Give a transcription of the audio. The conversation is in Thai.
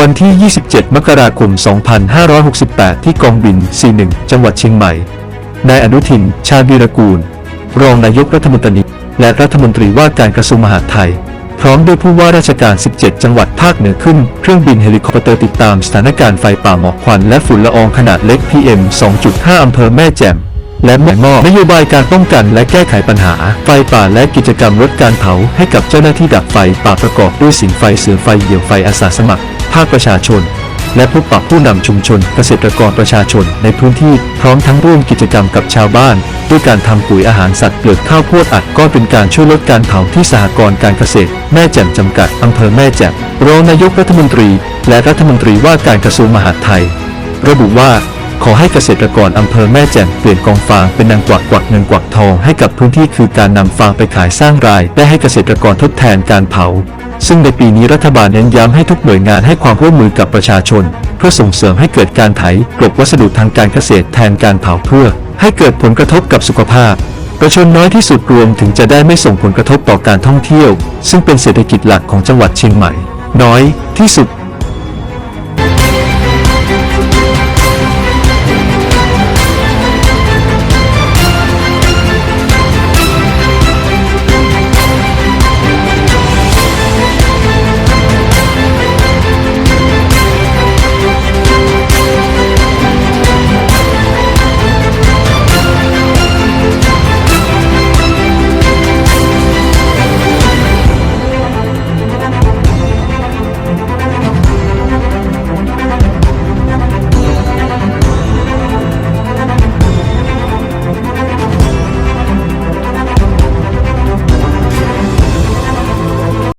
วันที่ 27 มกราคม 2568 ที่กองบิน 41 จังหวัดเชียงใหม่ นายอนุทิน ชาญวีรกูล รองนายกรัฐมนตรี และรัฐมนตรีว่าการกระทรวงมหาดไทย พร้อมด้วยผู้ว่าราชการ 17 จังหวัดภาคเหนือขึ้น เครื่องบินเฮลิคอปเตอร์ติดตามสถานการณ์ไฟป่าหมอกควันและฝุ่นละอองขนาดเล็ก PM 2.5 อำเภอแม่แจ่ม และแม่งอกนโยบายการป้องกันและแก้ไขปัญหา ไฟป่าและกิจกรรมลดการเผาให้กับเจ้าหน้าที่ดับไฟป่าประกอบด้วยสิงไฟเสือไฟเหยี่ยวไฟอาสาสมัคร ภาคประชาชน และพบปะผู้นำชุมชน เกษตรกรประชาชนในพื้นที่พร้อมทั้งร่วมกิจกรรมกับชาวบ้าน ด้วยการทำปุ๋ยอาหารสัตว์เปลือกข้าวโพดอัดก็เป็นการช่วยลดการเผาที่สหกรณ์การเกษตร แม่แจ่มจำกัดอำเภอแม่แจ่มรองนายกรัฐมนตรี และรัฐมนตรีว่าการกระทรวงมหาดไทย ระบุว่า ขอให้เกษตรกรอำเภอแม่แจ่มเปลี่ยนกองฟางเป็นนางกวักกวักเงินกวักทองให้กับพื้นที่คือการนำฟางไปขายสร้างรายได้ให้เกษตรกรทดแทนการเผา ซึ่งในปีนี้รัฐบาลเน้นย้ำให้ทุกหน่วยงานให้ความร่วมมือกับประชาชน เพื่อส่งเสริมให้เกิดการไถกลบวัสดุทางการเกษตรแทนการเผาเพื่อ ให้เกิดผลกระทบกับสุขภาพประชาชนน้อยที่สุดรวมถึงจะได้ไม่ส่งผลกระทบต่อการท่องเที่ยว ซึ่งเป็นเศรษฐกิจหลักของจังหวัดเชียงใหม่ น้อยที่สุด